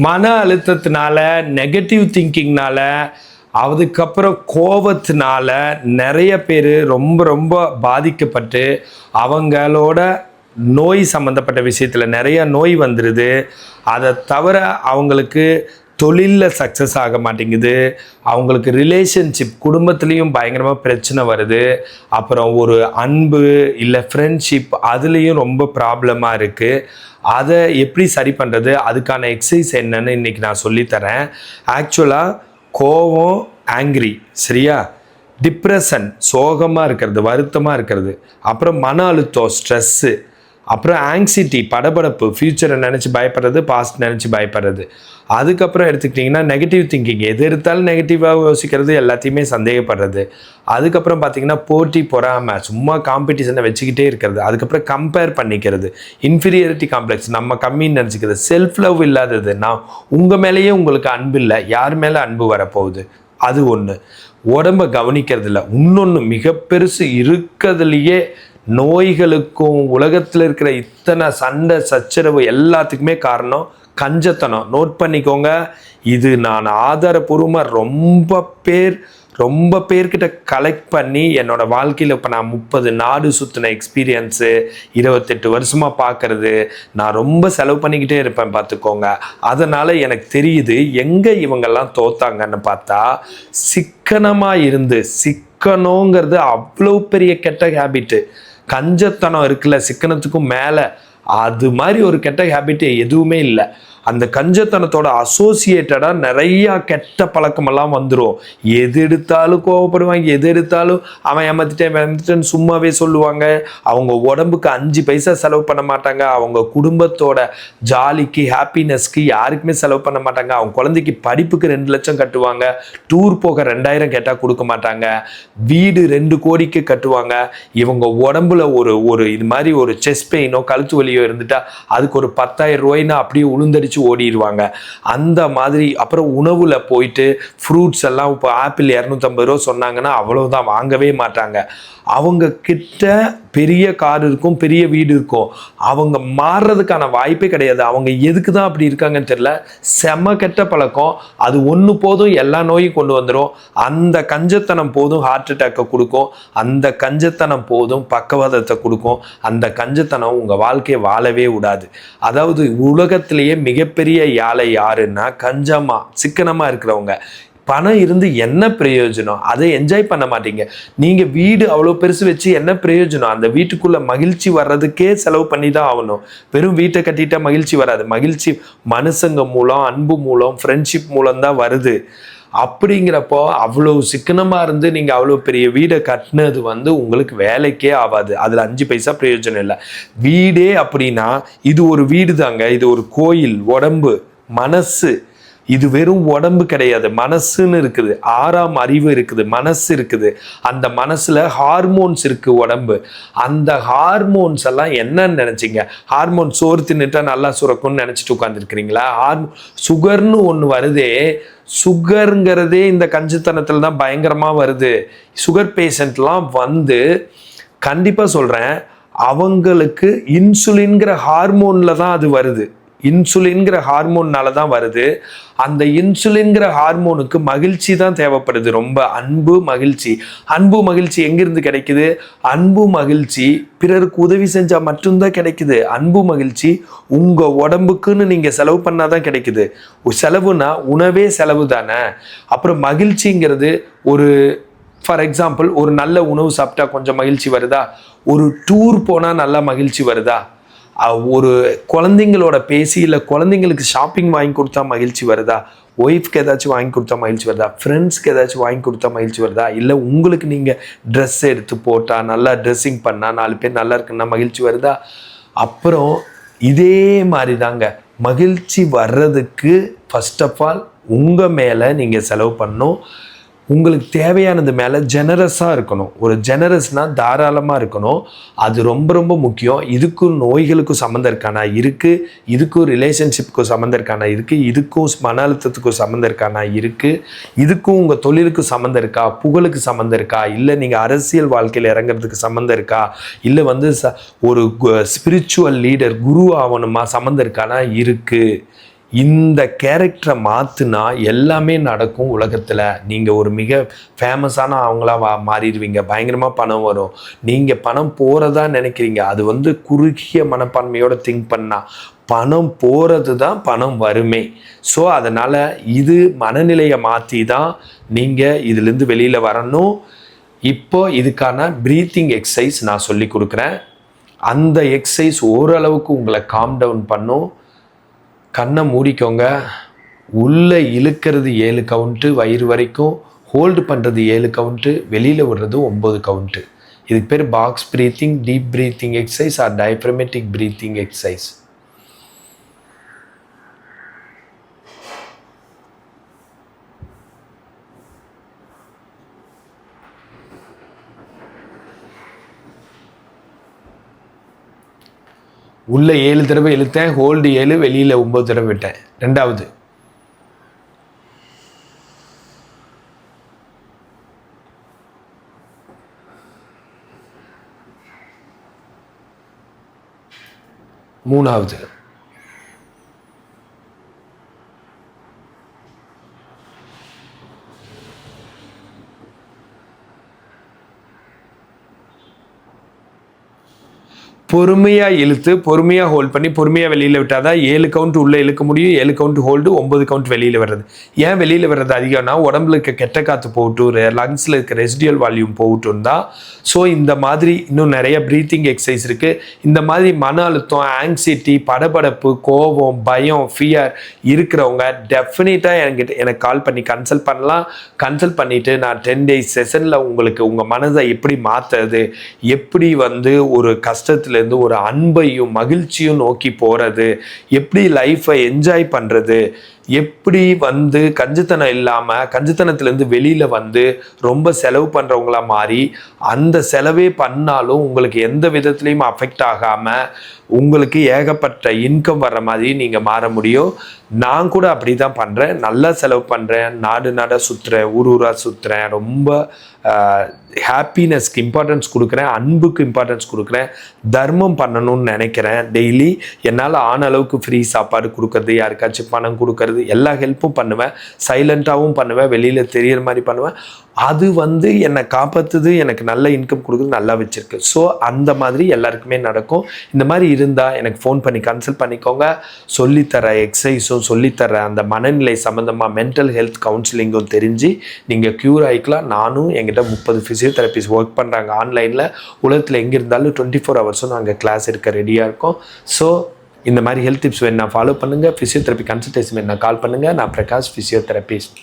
மன அழுத்தத்தினால நெகட்டிவ் திங்கிங்னால அதுக்கப்புறம் கோபத்தினால நிறைய பேர் ரொம்ப ரொம்ப பாதிக்கப்பட்டு அவங்களோட நோய் சம்மந்தப்பட்ட விஷயத்தில் நிறைய நோய் வந்துடுது அதை தவிர அவங்களுக்கு தொழிலில் சக்ஸஸ் ஆக மாட்டேங்குது. அவங்களுக்கு ரிலேஷன்ஷிப் குடும்பத்துலேயும் பயங்கரமாக பிரச்சனை வருது. அப்புறம் ஒரு அன்பு இல்லை ஃப்ரெண்ட்ஷிப் அதுலேயும் ரொம்ப ப்ராப்ளமாக இருக்குது அதை எப்படி சரி பண்ணுறது அதுக்கான எக்ஸசைஸ் என்னன்னு இன்றைக்கி நான் சொல்லித்தரேன். ஆக்சுவலாக கோவம் ஆங்க்ரி சரியா? டிப்ரெஷன் சோகமாக இருக்கிறது வருத்தமாக இருக்கிறது. அப்புறம் மன அழுத்தம் ஸ்ட்ரெஸ்ஸு அப்புறம் ஆங்ஸிட்டி படபடப்பு ஃப்யூச்சரை நினச்சி பயப்படுறது பாஸ்ட் நினச்சி பயப்படுறது. அதுக்கப்புறம் எடுத்துக்கிட்டிங்கன்னா நெகட்டிவ் திங்கிங் எது எடுத்தாலும் நெகட்டிவாக யோசிக்கிறது எல்லாத்தையுமே சந்தேகப்படுறது. அதுக்கப்புறம் பார்த்தீங்கன்னா போட்டி பொறாமை சும்மா காம்படிஷனை வச்சுக்கிட்டே இருக்கிறது. அதுக்கப்புறம் கம்பேர் பண்ணிக்கிறது. இன்ஃபீரியாரிட்டி காம்ப்ளெக்ஸ் நம்ம கம்மின்னு நினச்சிக்கிறது. செல்ஃப் லவ் இல்லாதது. நான் உங்கள் மேலேயே உங்களுக்கு அன்பு இல்லை. யார் மேலே அன்பு வரப்போகுது? அது ஒன்று உடம்ப கவனிக்கிறது இல்லை இன்னொன்று மிக பெருசு இருக்கிறதுலையே நோய்களுக்கும் உலகத்தில் இருக்கிற இத்தனை சண்டை சச்சரவு எல்லாத்துக்குமே காரணம் கஞ்சத்தனம். நோட் பண்ணிக்கோங்க இது நான் ஆதாரபூர்வமாக ரொம்ப பேர் ரொம்ப பேர்கிட்ட கலெக்ட் பண்ணி என்னோட வாழ்க்கையில் இப்போ நான் முப்பது நாடு சுற்றின எக்ஸ்பீரியன்ஸு இருபத்தெட்டு வருஷமாக பார்க்குறது நான் ரொம்ப செலவு பண்ணிக்கிட்டே இருப்பேன் பார்த்துக்கோங்க அதனால் எனக்கு தெரியுது எங்கே இவங்கெல்லாம் தோத்தாங்கன்னு பார்த்தா சிக்கனமாக இருந்து சிக்கனங்கிறது அவ்வளோ பெரிய கெட்ட ஹேபிட்டு கஞ்சத்தனம் இருக்குல்ல சிக்கனத்துக்கும் மேலே. அது மாதிரி ஒரு கெட்ட ஹேபிட் எதுவுமே இல்லை. அந்த கஞ்சத்தனத்தோட அசோசியேட்டடாக நிறையா கெட்ட பழக்கமெல்லாம் வந்துடும் எது எடுத்தாலும் கோவப்படுவாங்க எது எடுத்தாலும் அவன் ஏமாத்திட்டேன் ஏமாத்திட்டேன்னு சும்மாவே சொல்லுவாங்க. அவங்க உடம்புக்கு அஞ்சு பைசா செலவு பண்ண மாட்டாங்க. அவங்க குடும்பத்தோட ஜாலிக்கு ஹாப்பினஸ்க்கு யாருக்குமே செலவு பண்ண மாட்டாங்க. அவங்க குழந்தைக்கு படிப்புக்கு ரெண்டு லட்சம் கட்டுவாங்க. டூர் போக ரெண்டாயிரம் கேட்டால் கொடுக்க மாட்டாங்க. வீடு ரெண்டு கோடிக்கு கட்டுவாங்க. இவங்க உடம்புல ஒரு ஒரு இது மாதிரி ஒரு செஸ் பெயினோ கழுத்து வலியோ இருந்துட்டா அதுக்கு ஒரு பத்தாயிரம் ரூபாய்னா அப்படியே உளுந்தடிச்சு ஓடிடுவாங்க அந்த மாதிரி அப்புறம் உணவுல போயிட்டு ஃப்ரூட்ஸ் எல்லாம் இப்போ ஆப்பிள் இரநூத்தம்பது ரூபா சொன்னாங்கன்னா அவ்வளோதான் வாங்கவே மாட்டாங்க. அவங்க கிட்ட பெரிய கார் இருக்கும் பெரிய வீடு இருக்கும். அவங்க மாறுறதுக்கான வாய்ப்பே கிடையாது. அவங்க எதுக்கு தான் அப்படி இருக்காங்கன்னு தெரியல. செம கெட்ட பழக்கம். அது ஒன்று போதும் எல்லா நோயும் கொண்டு வந்துடும் அந்த கஞ்சத்தனம் போதும் ஹார்ட் அட்டாக்கை கொடுக்கும். அந்த கஞ்சத்தனம் போதும் பக்கவாதத்தை கொடுக்கும். அந்த கஞ்சத்தனம் உங்கள் வாழ்க்கையை வாழவே விடாது. அதாவது உலகத்திலேயே மிக மிகப்பெரிய யாழை யாருன்னா கஞ்சமா சிக்கனமாக இருக்கிறவங்க. பணம் இருந்து என்ன பிரயோஜனம்? அதை என்ஜாய் பண்ண மாட்டீங்க. நீங்க வீடு அவ்வளோ பெருசு வச்சு என்ன பிரயோஜனம்? அந்த வீட்டுக்குள்ள மகிழ்ச்சி வர்றதுக்கே செலவு பண்ணி தான் ஆகணும். வெறும் வீட்டை கட்டிட்டா மகிழ்ச்சி வராது. மகிழ்ச்சி மனுஷங்க மூலம் அன்பு மூலம் ஃப்ரெண்ட்ஷிப் மூலம் தான் வருது. அப்படிங்கிறப்போ அவ்வளோ சிக்கனமாக இருந்து நீங்கள் அவ்வளோ பெரிய வீடை கட்டினது வந்து உங்களுக்கு வேலைக்கே ஆகாது. அதில் அஞ்சு பைசா பிரயோஜனம் இல்லை. வீடே அப்படின்னா இது ஒரு வீடு தாங்க இது ஒரு கோயில் உடம்பு மனசு. இது வெறும் உடம்பு கிடையாது மனசுன்னு இருக்குது ஆறாம் அறிவு இருக்குது மனசு இருக்குது. அந்த மனசில் ஹார்மோன்ஸ் இருக்குது உடம்பு. அந்த ஹார்மோன்ஸ் எல்லாம் என்னன்னு நினச்சிங்க? ஹார்மோன் சோறு தின்னுட்டா நல்லா சுரக்கும்னு நினச்சிட்டு உட்காந்துருக்கிறீங்களா ஹார்மோ சுகர்னு ஒன்று வருதே சுகருங்கிறதே இந்த கஞ்சித்தனத்தில் தான் பயங்கரமாக வருது. சுகர் பேஷண்ட்லாம் வந்து கண்டிப்பாக சொல்கிறேன் அவங்களுக்கு இன்சுலின்கிற ஹார்மோனில் தான் அது வருது. இன்சுலின்கிற ஹார்மோன்னால தான் வருது. அந்த இன்சுலின்கிற ஹார்மோனுக்கு மகிழ்ச்சி தான் தேவைப்படுது. ரொம்ப அன்பு மகிழ்ச்சி. அன்பு மகிழ்ச்சி எங்கிருந்து கிடைக்குது? அன்பு மகிழ்ச்சி பிறருக்கு உதவி செஞ்சால் மட்டும்தான் கிடைக்குது. அன்பு மகிழ்ச்சி உங்கள் உடம்புக்குன்னு நீங்கள் செலவு பண்ணாதான் கிடைக்குது. செலவுனா உணவே செலவு தானே. அப்புறம் மகிழ்ச்சிங்கிறது ஒரு ஃபார் எக்ஸாம்பிள் ஒரு நல்ல உணவு சாப்பிட்டா கொஞ்சம் மகிழ்ச்சி வருதா? ஒரு டூர் போனால் நல்லா மகிழ்ச்சி வருதா? ஒரு குழந்தைங்களோட பேசி இல்லை குழந்தைங்களுக்கு ஷாப்பிங் வாங்கி கொடுத்தா மகிழ்ச்சி வருதா? ஒய்ஃப்க்கு ஏதாச்சும் வாங்கி கொடுத்தா மகிழ்ச்சி வருதா? ஃப்ரெண்ட்ஸ்க்கு ஏதாச்சும் வாங்கி கொடுத்தா மகிழ்ச்சி வருதா? இல்லை உங்களுக்கு நீங்கள் ட்ரெஸ் எடுத்து போட்டால் நல்லா ட்ரெஸ்ஸிங் பண்ணால் நாலு பேர் நல்லா இருக்குன்னா மகிழ்ச்சி வருதா? அப்புறம் இதே மாதிரி தாங்க மகிழ்ச்சி வர்றதுக்கு ஃபர்ஸ்ட் ஆஃப் ஆல் உங்கள் மேலே நீங்கள் செலவு பண்ணணும். உங்களுக்கு தேவையானது மேலே ஜெனரஸாக இருக்கணும். ஒரு ஜெனரஸ்னால் தாராளமாக இருக்கணும். அது ரொம்ப ரொம்ப முக்கியம். இதுக்கும் நோய்களுக்கும் சம்மந்தம் இருக்கானா? இருக்குது இதுக்கும் ரிலேஷன்ஷிப்புக்கும் சம்மந்தம் இருக்கானா? இருக்குது இதுக்கும் மன அழுத்தத்துக்கும் சம்மந்தம் இருக்கானா? இருக்குது இதுக்கும் உங்கள் தொழிலுக்கு சம்மந்தம் இருக்கா? புகழுக்கு சம்மந்தம் இருக்கா? இல்லை நீங்கள் அரசியல் வாழ்க்கையில் இறங்குறதுக்கு சம்மந்தம் இருக்கா? இல்லை வந்து ச ஒரு ஸ்பிரிச்சுவல் லீடர் குரு ஆகணுமா? சம்மந்தம் இருக்கானா? இருக்குது இந்த கேரக்டரை மாற்றினா எல்லாமே நடக்கும் உலகத்தில். நீங்கள் ஒரு மிக ஃபேமஸான அவங்களா வா மாறிடுவீங்க. பயங்கரமாக பணம் வரும். நீங்கள் பணம் போகிறதா நினைக்கிறீங்க. அது வந்து குறுகிய மனப்பான்மையோட திங்க் பண்ணால் பணம் போகிறது தான் பணம் வருமே ஸோ அதனால் இது மனநிலையை மாற்றி தான் நீங்கள் இதுலேருந்து வெளியில் வரணும். இப்போ இதுக்கான ப்ரீத்திங் எக்ஸசைஸ் நான் சொல்லி கொடுக்குறேன். அந்த எக்ஸசைஸ் ஓரளவுக்கு உங்களை காம் டவுன் பண்ணும். கண்ணை மூடிக்கோங்க. உள்ளே இழுக்கிறது ஏழு கவுண்ட்டு வயிறு வரைக்கும் ஹோல்டு பண்ணுறது ஏழு கவுண்ட்டு வெளியில் விடுறது ஒம்பது கவுண்ட்டு. இதுக்கு பேர் box breathing deep breathing exercise or diaphragmatic breathing exercise உள்ளே ஏழு தடவை இழுத்தேன் ஹோல்டு ஏழு வெளியில் ஒம்பது தடவை விட்டேன். ரெண்டாவது. மூணாவது. பொறுமையாக இழுத்து பொறுமையாக ஹோல்ட் பண்ணி பொறுமையாக வெளியில் விட்டால் தான் ஏழு கவுண்ட் உள்ளே இழுக்க முடியும் ஏழு கவுண்ட் ஹோல்டு ஒம்பது கவுண்ட் வெளியில் வர்றது. ஏன் வெளியில் வர்றது அதிகம்னா உடம்புல இருக்க கெட்ட காற்று போகட்டும் லங்ஸில் இருக்க ரெசிடியல் வால்யூம் போகட்டும் தான். ஸோ இந்த மாதிரி இன்னும் நிறைய ப்ரீத்திங் எக்ஸசைஸ் இருக்குது இந்த மாதிரி மன அழுத்தம் ஆங்ஸைட்டி படபடப்பு கோபம் பயம் ஃபியர் இருக்கிறவங்க டெஃபினட்டாக என்கிட்ட எனக்கு கால் பண்ணி கன்சல்ட் பண்ணலாம். கன்சல்ட் பண்ணிவிட்டு நான் டென் டேஸ் செஷனில் உங்களுக்கு உங்கள் மனதை எப்படி மாற்றுறது எப்படி வந்து ஒரு கஷ்டத்தில் இருந்து ஒரு அன்பையும் மகிழ்ச்சியும் நோக்கி போகிறது எப்படி லைஃப்பை என்ஜாய் பண்ணுறது எப்படி வந்து கஞ்சித்தனம் இல்லாமல் கஞ்சித்தனத்துலேருந்து வெளியில் வந்து ரொம்ப செலவு பண்ணுறவங்களா மாறி அந்த செலவே பண்ணாலும் உங்களுக்கு எந்த விதத்துலேயும் அஃபெக்ட் ஆகாமல் உங்களுக்கு ஏகப்பட்ட இன்கம் வர்ற மாதிரி நீங்கள் மாற முடியும். நான் கூட அப்படி தான் பண்ணுறேன் நல்லா செலவு பண்ணுறேன் நாடு நாடாக சுற்றுறேன் ஊர் ஊராக சுற்றுறேன் ரொம்ப ஹாப்பினஸ்க்கு இம்பார்ட்டன்ஸ் கொடுக்குறேன். அன்புக்கு இம்பார்ட்டன்ஸ் கொடுக்குறேன். தர்மம் பண்ணணும்னு நினைக்கிறேன். டெய்லி என்னால் ஆன அளவுக்கு ஃப்ரீ சாப்பாடு கொடுக்கறது யாருக்காச்சும் பணம் கொடுக்கறது எல்லா ஹெல்ப்பும் பண்ணுவேன். சைலண்ட்டாகவும் பண்ணுவேன். வெளியில் தெரியிற மாதிரி பண்ணுவேன். அது வந்து என்னை காப்பாற்றுது எனக்கு நல்ல இன்கம் கொடுக்குறது நல்லா வச்சுருக்கு. ஸோ அந்த மாதிரி எல்லாருக்குமே நடக்கும். இந்த மாதிரி இருந்தால் எனக்கு ஃபோன் பண்ணி கன்சல்ட் பண்ணிக்கோங்க. சொல்லித்தர எக்ஸசைஸும் சொல்லித்தர அந்த மனநிலை சம்மந்தமாக மென்டல் ஹெல்த் கவுன்சிலிங்கும் தெரிஞ்சு நீங்கள் க்யூர் ஆகிக்கலாம் நானும் எங்கிட்ட முப்பது ஃபிசியோதெரபிஸ் ஒர்க் பண்ணுறாங்க ஆன்லைனில் உலகத்தில் எங்கே இருந்தாலும் டுவெண்ட்டி ஃபோர் ஹவர்ஸும் நாங்கள் கிளாஸ் இருக்க ரெடியாக இருக்கோம். ஸோ இந்த மாதிரி ஹெல்த் டிப்ஸ் வேணா ஃபாலோ பண்ணுங்கள் ஃபிசியோதெரப்பி கன்சல்டேஷன் வேணா கால் பண்ணுங்கள் நான் பிரகாஷ் ஃபிசியோதெரபிஸ்ட்